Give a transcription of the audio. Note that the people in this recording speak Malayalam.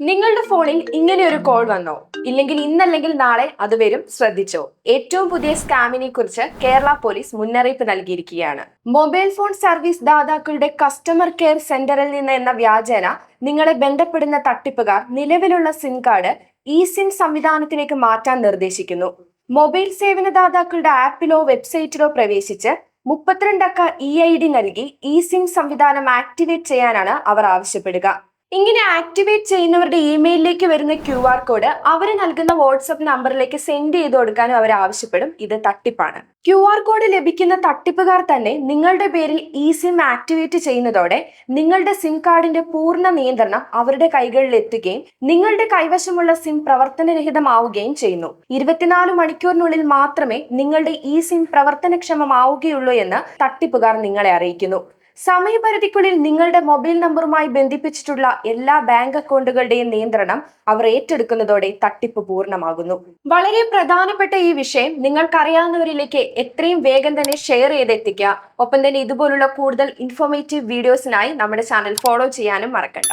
നിങ്ങളുടെ ഫോണിൽ ഇങ്ങനെ ഒരു കോൾ വന്നോ? ഇല്ലെങ്കിൽ ഇന്നല്ലെങ്കിൽ നാളെ അത് വരും ശ്രദ്ധിച്ചോ? ഏറ്റവും പുതിയ സ്കാമിനെ കുറിച്ച് കേരള പോലീസ് മുന്നറിയിപ്പ് നൽകിയിരിക്കുകയാണ്. മൊബൈൽ ഫോൺ സർവീസ് ദാതാക്കളുടെ കസ്റ്റമർ കെയർ സെന്ററിൽ നിന്ന് എന്ന വ്യാജേന നിങ്ങളെ ബന്ധപ്പെടുന്ന തട്ടിപ്പുകാർ നിലവിലുള്ള സിം കാർഡ് ഇ സിം സംവിധാനത്തിലേക്ക് മാറ്റാൻ നിർദ്ദേശിക്കുന്നു. മൊബൈൽ സേവന സേവനദാതാക്കളുടെ ആപ്പിലോ വെബ്സൈറ്റിലോ പ്രവേശിച്ച് മുപ്പത്തിരണ്ടക്ക ഇ ഐ ഡി നൽകി ഇ സിം സംവിധാനം ആക്ടിവേറ്റ് ചെയ്യാനാണ് അവർ ആവശ്യപ്പെടുക. ഇങ്ങനെ ആക്ടിവേറ്റ് ചെയ്യുന്നവരുടെ ഇമെയിലിലേക്ക് വരുന്ന ക്യു ആർ കോഡ് അവർ നൽകുന്ന വാട്സപ്പ് നമ്പറിലേക്ക് സെൻഡ് ചെയ്ത് കൊടുക്കാനും അവർ ആവശ്യപ്പെടും. ഇത് തട്ടിപ്പാണ്. ക്യു ആർ കോഡ് ലഭിക്കുന്ന തട്ടിപ്പുകാർ തന്നെ നിങ്ങളുടെ പേരിൽ ഇ സിം ആക്ടിവേറ്റ് ചെയ്യുന്നതോടെ നിങ്ങളുടെ സിം കാർഡിന്റെ പൂർണ നിയന്ത്രണം അവരുടെ കൈകളിൽ എത്തുകയും നിങ്ങളുടെ കൈവശമുള്ള സിം പ്രവർത്തനരഹിതമാവുകയും ചെയ്യുന്നു. ഇരുപത്തിനാല് മണിക്കൂറിനുള്ളിൽ മാത്രമേ നിങ്ങളുടെ ഇ സിം പ്രവർത്തനക്ഷമമാവുകയുള്ളൂ എന്ന് തട്ടിപ്പുകാർ നിങ്ങളെ അറിയിക്കുന്നു. സമയപരിധിക്കുള്ളിൽ നിങ്ങളുടെ മൊബൈൽ നമ്പറുമായി ബന്ധിപ്പിച്ചിട്ടുള്ള എല്ലാ ബാങ്ക് അക്കൗണ്ടുകളുടെയും നിയന്ത്രണം അവർ ഏറ്റെടുക്കുന്നതോടെ തട്ടിപ്പ് പൂർണമാകുന്നു. വളരെ പ്രധാനപ്പെട്ട ഈ വിഷയം നിങ്ങൾക്കറിയാവുന്നവരിലേക്ക് എത്രയും വേഗം തന്നെ ഷെയർ ചെയ്തെത്തിക്കുക. ഒപ്പം തന്നെ ഇതുപോലുള്ള കൂടുതൽ ഇൻഫോർമേറ്റീവ് വീഡിയോസിനായി നമ്മുടെ ചാനൽ ഫോളോ ചെയ്യാനും മറക്കണ്ട.